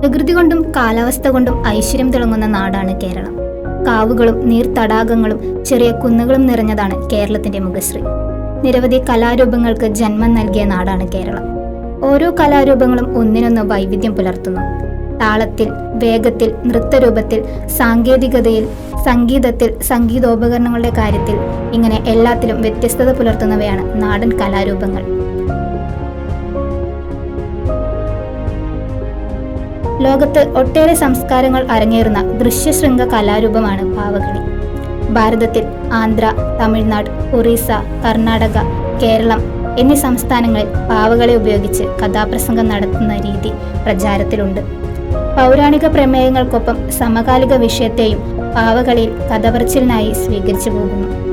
പ്രകൃതി കൊണ്ടും കാലാവസ്ഥ കൊണ്ടും ഐശ്വര്യം തിളങ്ങുന്ന നാടാണ് കേരളം. കാവുകളും നീർത്തടാകങ്ങളും ചെറിയ കുന്നുകളും നിറഞ്ഞതാണ് കേരളത്തിന്റെ മുഖശ്രീ. നിരവധി കലാരൂപങ്ങൾക്ക് ജന്മം നൽകിയ നാടാണ് കേരളം. ഓരോ കലാരൂപങ്ങളും ഒന്നിനൊന്ന് വൈവിധ്യം പുലർത്തുന്നു. താളത്തിൽ വേഗത്തിൽ നൃത്തരൂപത്തിൽ സാങ്കേതികതയിൽ സംഗീതത്തിൽ സംഗീതോപകരണങ്ങളുടെ കാര്യത്തിൽ ഇങ്ങനെ എല്ലാത്തിലും വ്യത്യസ്തത പുലർത്തുന്നവയാണ് നാടൻ കലാരൂപങ്ങൾ. ലോകത്ത് ഒട്ടേറെ സംസ്കാരങ്ങൾ അരങ്ങേറുന്ന ദൃശ്യശൃംഗ കലാരൂപമാണ് പാവകളി ഭാരതത്തിൽ ആന്ധ്ര തമിഴ്നാട് ഒറീസ കർണാടക കേരളം എന്നീ സംസ്ഥാനങ്ങളിൽ പാവകളെ ഉപയോഗിച്ച് കഥാപ്രസംഗം നടത്തുന്ന രീതി പ്രചാരത്തിലുണ്ട്. പൗരാണിക പ്രമേയങ്ങൾക്കൊപ്പം സമകാലിക വിഷയത്തെയും പാവകളിയിൽ കഥപറച്ചിലിനായി സ്വീകരിച്ചു പോകുന്നു.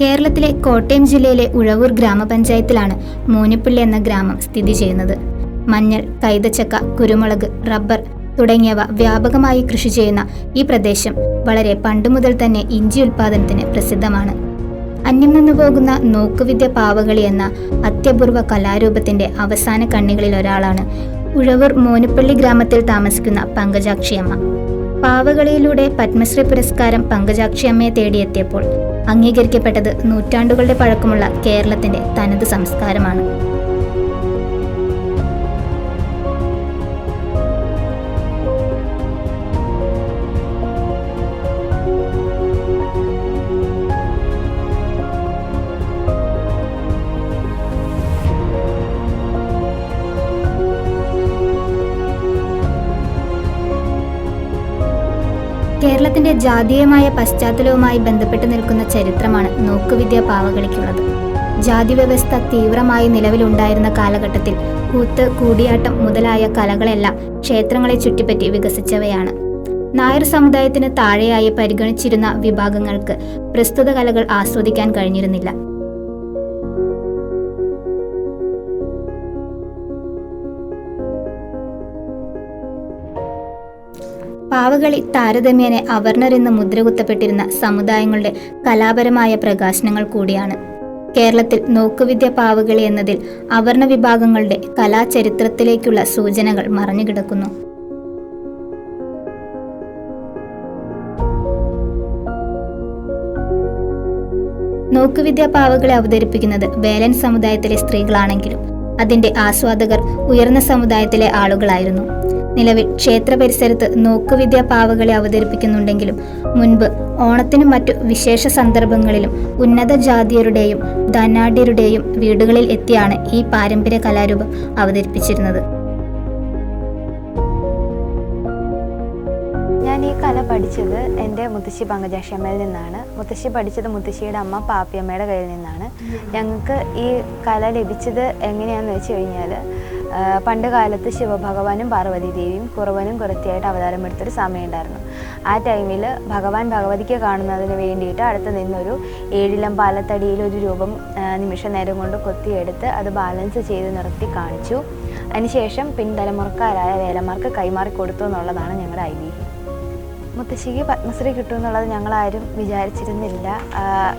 കേരളത്തിലെ കോട്ടയം ജില്ലയിലെ ഉഴവൂർ ഗ്രാമപഞ്ചായത്തിലാണ് മൂനിപ്പള്ളി എന്ന ഗ്രാമം സ്ഥിതി ചെയ്യുന്നത്. മഞ്ഞൾ കൈതച്ചക്ക കുരുമുളക് റബ്ബർ തുടങ്ങിയവ വ്യാപകമായി കൃഷി ചെയ്യുന്ന ഈ പ്രദേശം വളരെ പണ്ടുമുതൽ തന്നെ ഇഞ്ചി ഉൽപാദനത്തിന് പ്രസിദ്ധമാണ്. അന്യം നിന്നു പോകുന്ന നോക്കുവിദ്യ പാവകളി എന്ന അത്യപൂർവ കലാരൂപത്തിന്റെ അവസാന കണ്ണികളിൽ ഒരാളാണ് ഉഴവൂർ മോനുപ്പള്ളി ഗ്രാമത്തിൽ താമസിക്കുന്ന പങ്കജാക്ഷിയമ്മ പാവകളിയിലൂടെ പത്മശ്രീ പുരസ്കാരം പങ്കജാക്ഷിയമ്മയെ തേടിയെത്തിയപ്പോൾ അംഗീകരിക്കപ്പെട്ടത് നൂറ്റാണ്ടുകളുടെ പഴക്കമുള്ള കേരളത്തിന്റെ തനത് സംസ്കാരമാണ്. കേരളത്തിന്റെ ജാതീയമായ പശ്ചാത്തലവുമായി ബന്ധപ്പെട്ട് നിൽക്കുന്ന ചരിത്രമാണ് നോക്കുവിദ്യ പാവകളിക്കുള്ളത് ജാതി വ്യവസ്ഥ തീവ്രമായി നിലവിലുണ്ടായിരുന്ന കാലഘട്ടത്തിൽ കൂത്ത് കൂടിയാട്ടം മുതലായ കലകളെല്ലാം ക്ഷേത്രങ്ങളെ ചുറ്റിപ്പറ്റി വികസിച്ചവയാണ്. നായർ സമുദായത്തിന് താഴെയായി പരിഗണിച്ചിരുന്ന വിഭാഗങ്ങൾക്ക് പ്രസ്തുത കലകൾ ആസ്വദിക്കാൻ കഴിഞ്ഞിരുന്നില്ല. പാവകളി താരതമ്യേന അവർണർ എന്ന് മുദ്രകുത്തപ്പെട്ടിരുന്ന സമുദായങ്ങളുടെ കലാപരമായ പ്രകാശനങ്ങൾ കൂടിയാണ്. കേരളത്തിൽ നോക്കുവിദ്യ പാവകളി എന്നതിൽ അവർണ വിഭാഗങ്ങളുടെ കലാചരിത്രത്തിലേക്കുള്ള സൂചനകൾ മറഞ്ഞുകിടക്കുന്നു നോക്കുവിദ്യ പാവകളെ അവതരിപ്പിക്കുന്നത് വേലൻ സമുദായത്തിലെ സ്ത്രീകളാണെങ്കിലും അതിന്റെ ആസ്വാദകർ ഉയർന്ന സമുദായത്തിലെ ആളുകളായിരുന്നു. നിലവിൽ ക്ഷേത്ര പരിസരത്ത് നോക്കുവിദ്യ പാവകളെ അവതരിപ്പിക്കുന്നുണ്ടെങ്കിലും മുൻപ് ഓണത്തിനും മറ്റു വിശേഷ സന്ദർഭങ്ങളിലും ഉന്നത ജാതിയരുടെയും ധനാഢ്യരുടെയും വീടുകളിൽ എത്തിയാണ് ഈ പാരമ്പര്യ കലാരൂപം അവതരിപ്പിച്ചിരുന്നത്. ഞാൻ ഈ കല പഠിച്ചത് എന്റെ മുത്തശ്ശി പങ്കജാക്ഷമ്മയിൽ നിന്നാണ്. മുത്തശ്ശി പഠിച്ചത് മുത്തശ്ശിയുടെ അമ്മ പാപ്പിയമ്മയുടെ കയ്യിൽ നിന്നാണ്. ഞങ്ങൾക്ക് ഈ കല ലഭിച്ചത് എങ്ങനെയാണെന്ന് വെച്ച് കഴിഞ്ഞാൽ പണ്ട് കാലത്ത് ശിവഭഗവാനും പാർവതി ദേവിയും കുറവനും കുറത്തിയായിട്ട് അവതാരം എടുത്തൊരു സമയമുണ്ടായിരുന്നു. ആ ടൈമിൽ ഭഗവാൻ ഭഗവതിക്ക് കാണുന്നതിന് വേണ്ടിയിട്ട് അടുത്ത് നിന്നൊരു ഏഴിലം പാലത്തടിയിൽ ഒരു രൂപം നിമിഷ നേരം കൊണ്ട് കൊത്തിയെടുത്ത് അത് ബാലൻസ് ചെയ്ത് നിർത്തി കാണിച്ചു. അതിനുശേഷം പിൻതലമുറക്കാരായ വേലമാർക്ക് കൈമാറി കൊടുത്തു എന്നുള്ളതാണ് ഞങ്ങളുടെ ഐതിഹ്യം. മുത്തശ്ശിക്ക് പത്മശ്രീ കിട്ടും എന്നുള്ളത് ഞങ്ങളാരും വിചാരിച്ചിരുന്നില്ല.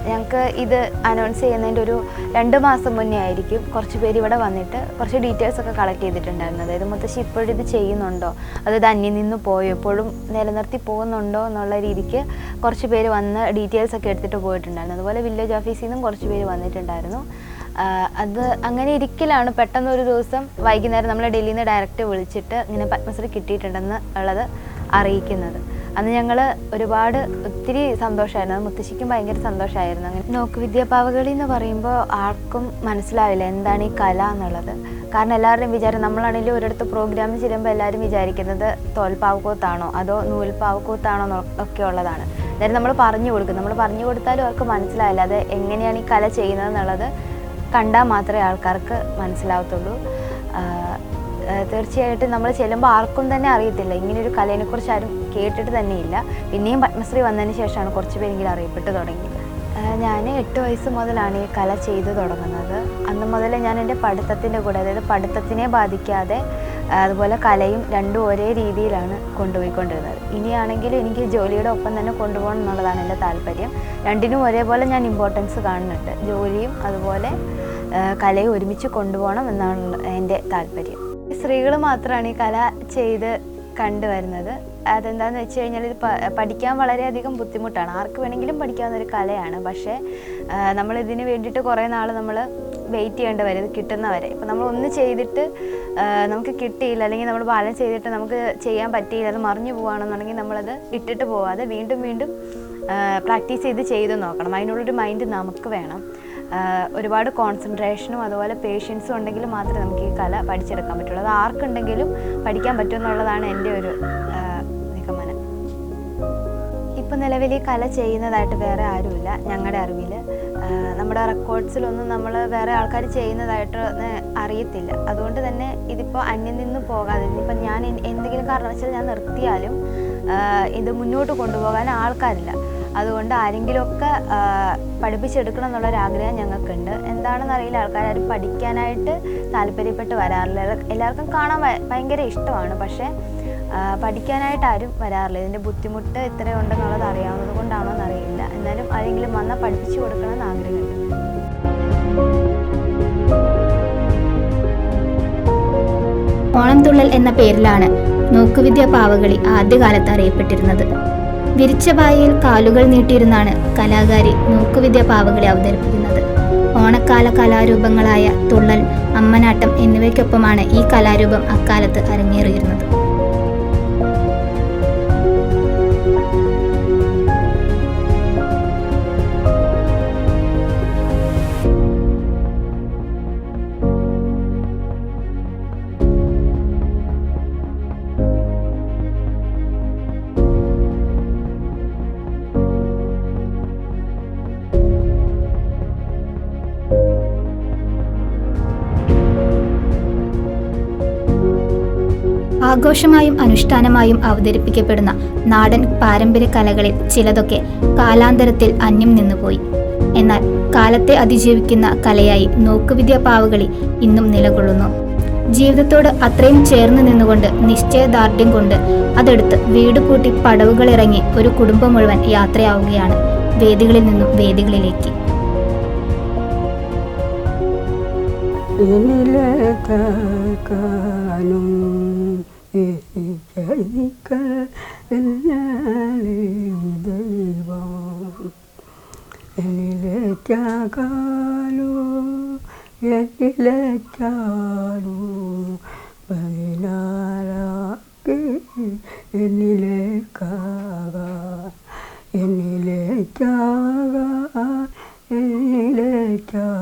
ഞങ്ങൾക്ക് ഇത് അനൗൺസ് ചെയ്യുന്നതിന്റെ ഒരു രണ്ട് മാസം മുന്നേ ആയിരിക്കും കുറച്ച് പേര് ഇവിടെ വന്നിട്ട് കുറച്ച് ഡീറ്റെയിൽസ് ഒക്കെ കളക്ട് ചെയ്തിട്ടുണ്ടായിരുന്നു അതായത് മുത്തശ്ശി ഇപ്പോഴും ഇത് ചെയ്യുന്നുണ്ടോ? അത് ഇത് അന്യം നിന്ന് പോയോ? എപ്പോഴും നിലനിർത്തി പോകുന്നുണ്ടോ എന്നുള്ള രീതിക്ക് കുറച്ച് പേര് വന്ന് ഡീറ്റെയിൽസ് ഒക്കെ എടുത്തിട്ട് പോയിട്ടുണ്ടായിരുന്നു. അതുപോലെ വില്ലേജ് ഓഫീസിൽ നിന്നും കുറച്ച് പേര് വന്നിട്ടുണ്ടായിരുന്നു. അത് അങ്ങനെ ഇരിക്കലാണ്. പെട്ടെന്ന് ഒരു ദിവസം വൈകുന്നേരം നമ്മൾ ഡൽഹിയിൽ നിന്ന് ഡയറക്റ്റ് വിളിച്ചിട്ട് ഇങ്ങനെ പത്മശ്രീ കിട്ടിയിട്ടുണ്ടെന്ന് ഉള്ളത് അറിയിക്കുന്നത്. അന്ന് ഞങ്ങൾ ഒരുപാട് ഒത്തിരി സന്തോഷമായിരുന്നു മുത്തശ്ശിക്കും ഭയങ്കര സന്തോഷമായിരുന്നു അങ്ങനെ നോക്ക് വിദ്യാപാവകളി എന്ന് പറയുമ്പോൾ ആർക്കും മനസ്സിലാവില്ല എന്താണ് ഈ കല എന്നുള്ളത്. കാരണം എല്ലാവരുടെയും വിചാരം നമ്മളാണെങ്കിലും ഒരിടത്ത് പ്രോഗ്രാം ചെയ്യുമ്പോൾ എല്ലാവരും വിചാരിക്കുന്നത് തോൽപ്പാവക്കൂത്താണോ അതോ നൂൽപ്പാവക്കൂത്താണോ ഒക്കെ ഉള്ളതാണ്. അതായത് നമ്മൾ പറഞ്ഞു കൊടുക്കും. നമ്മൾ പറഞ്ഞു കൊടുത്താലും അവർക്ക് മനസ്സിലാവില്ല. അത് എങ്ങനെയാണ് ഈ കല ചെയ്യുന്നത് എന്നുള്ളത് കണ്ടാൽ മാത്രമേ ആൾക്കാർക്ക് മനസ്സിലാവത്തുള്ളൂ. തീർച്ചയായിട്ടും നമ്മൾ ചെല്ലുമ്പോൾ ആർക്കും തന്നെ അറിയത്തില്ല. ഇങ്ങനൊരു കലയെക്കുറിച്ച് ആരും കേട്ടിട്ട് തന്നെയില്ല. പിന്നെയും പത്മശ്രീ വന്നതിന് ശേഷമാണ് കുറച്ച് പേരെങ്കിലും അറിയപ്പെട്ട് തുടങ്ങിയത്. ഞാൻ എട്ട് വയസ്സ് മുതലാണ് ഈ കല ചെയ്തു തുടങ്ങുന്നത്. അന്ന് മുതൽ ഞാൻ എന്റെ പഠിത്തത്തിന്റെ കൂടെ അതായത് പഠിത്തത്തിനെ ബാധിക്കാതെ അതുപോലെ കലയും രണ്ടും ഒരേ രീതിയിലാണ് കൊണ്ടുപോയിക്കൊണ്ടിരുന്നത്. ഇനിയാണെങ്കിൽ എനിക്ക് ജോലിയുടെ ഒപ്പം തന്നെ കൊണ്ടുപോകണം എന്നുള്ളതാണ് എന്റെ താല്പര്യം. രണ്ടിനും ഒരേപോലെ ഞാൻ ഇമ്പോർട്ടൻസ് കാണുന്നുണ്ട്. ജോലിയും അതുപോലെ കലയും ഒരുമിച്ച് കൊണ്ടുപോകണം എന്നാണ് എന്റെ താല്പര്യം. സ്ത്രീകൾ മാത്രമാണ് ഈ കല ചെയ്ത് കണ്ടുവരുന്നത്. അതെന്താന്ന് വെച്ച് കഴിഞ്ഞാൽ ഇത് പഠിക്കാൻ വളരെയധികം ബുദ്ധിമുട്ടാണ്. ആർക്ക് വേണമെങ്കിലും പഠിക്കാവുന്ന ഒരു കലയാണ്. പക്ഷേ നമ്മൾ ഇതിന് വേണ്ടിയിട്ട് കുറേ നാൾ നമ്മൾ വെയിറ്റ് ചെയ്യേണ്ടി വരും. ഇത് കിട്ടുന്നവരെ ഇപ്പം നമ്മൾ ഒന്ന് ചെയ്തിട്ട് നമുക്ക് കിട്ടിയില്ല. അല്ലെങ്കിൽ നമ്മൾ ബാലൻസ് ചെയ്തിട്ട് നമുക്ക് ചെയ്യാൻ പറ്റിയില്ല. അത് മറിഞ്ഞു പോവുകയാണെന്നുണ്ടെങ്കിൽ നമ്മളത് ഇട്ടിട്ട് പോവാതെ വീണ്ടും വീണ്ടും പ്രാക്ടീസ് ചെയ്ത് ചെയ്ത് നോക്കണം. അതിനുള്ളൊരു മൈൻഡ് നമുക്ക് വേണം. ഒരുപാട് കോൺസെൻട്രേഷനും അതുപോലെ പേഷ്യൻസും ഉണ്ടെങ്കിൽ മാത്രമേ നമുക്ക് ഈ കല പഠിച്ചെടുക്കാൻ പറ്റുള്ളൂ. അത് ആർക്കുണ്ടെങ്കിലും പഠിക്കാൻ പറ്റുമെന്നുള്ളതാണ് എന്റെ ഒരു നിഗമനം. ഇപ്പം നിലവിൽ ഈ കല ചെയ്യുന്നതായിട്ട് വേറെ ആരുമില്ല. ഞങ്ങളുടെ അറിവിൽ നമ്മുടെ റെക്കോർഡ്സിലൊന്നും നമ്മൾ വേറെ ആൾക്കാർ ചെയ്യുന്നതായിട്ട് അറിയത്തില്ല. അതുകൊണ്ട് തന്നെ ഇതിപ്പോൾ അന്യം നിന്ന് പോകാതെ ഇപ്പം ഞാൻ എന്തെങ്കിലും കാരണവശാൽ ഞാൻ നിർത്തിയാലും ഇത് മുന്നോട്ട് കൊണ്ടുപോകാൻ ആൾക്കാരില്ല. അതുകൊണ്ട് ആരെങ്കിലുമൊക്കെ പഠിപ്പിച്ചെടുക്കണം എന്നുള്ളൊരാഗ്രഹം ഞങ്ങൾക്കുണ്ട്. എന്താണെന്ന് അറിയില്ല. ആൾക്കാരും പഠിക്കാനായിട്ട് താല്പര്യപ്പെട്ട് വരാറില്ല. എല്ലാവർക്കും കാണാൻ ഭയങ്കര ഇഷ്ടമാണ്. പക്ഷേ പഠിക്കാനായിട്ട് ആരും വരാറില്ല. ഇതിന്റെ ബുദ്ധിമുട്ട് ഇത്രയുണ്ടെന്നുള്ളത് അറിയാവുന്നത് കൊണ്ടാണോ എന്നറിയില്ല എന്നാലും ആരെങ്കിലും വന്നാൽ പഠിപ്പിച്ചു കൊടുക്കണമെന്ന് ആഗ്രഹമുണ്ട്. ഓണം തുള്ളൽ എന്ന പേരിലാണ് നോക്കുവിദ്യ പാവകളി ആദ്യകാലത്ത് അറിയപ്പെട്ടിരുന്നത്. വിരിച്ച വായയിൽ കാലുകൾ നീട്ടിയിരുന്നാണ് കലാകാരി നോക്കുവിദ്യ പാവകളെ അവതരിപ്പിക്കുന്നത്. ഓണക്കാല കലാരൂപങ്ങളായ തുള്ളൽ അമ്മനാട്ടം എന്നിവയ്ക്കൊപ്പമാണ് ഈ കലാരൂപം അക്കാലത്ത് അരങ്ങേറിയിരുന്നത്. ആഘോഷമായും അനുഷ്ഠാനമായും അവതരിപ്പിക്കപ്പെടുന്ന നാടൻ പാരമ്പര്യ കലകളിൽ ചിലതൊക്കെ കാലാന്തരത്തിൽ അന്യം നിന്നുപോയി എന്നാൽ കാലത്തെ അതിജീവിക്കുന്ന കലയായി നോക്കുവിദ്യ പാവകളി ഇന്നും നിലകൊള്ളുന്നു ജീവിതത്തോട് അത്രയും ചേർന്ന് നിന്നുകൊണ്ട് നിശ്ചയദാർഢ്യം കൊണ്ട് അതെടുത്ത് വീട് പൂട്ടി പടവുകളിറങ്ങി ഒരു കുടുംബം മുഴുവൻ യാത്രയാവുകയാണ് വേദികളിൽ നിന്നും വേദികളിലേക്ക് എന്നിലേക്കാനും ദൈവം എന്നിലേക്കാകാലോ എന്നിലേക്കാലോ പതിനാറാക്കി എന്നിലേക്കാകാൻ എന്നിലേക്കാകാൻ എന്നിലേക്കാകാൻ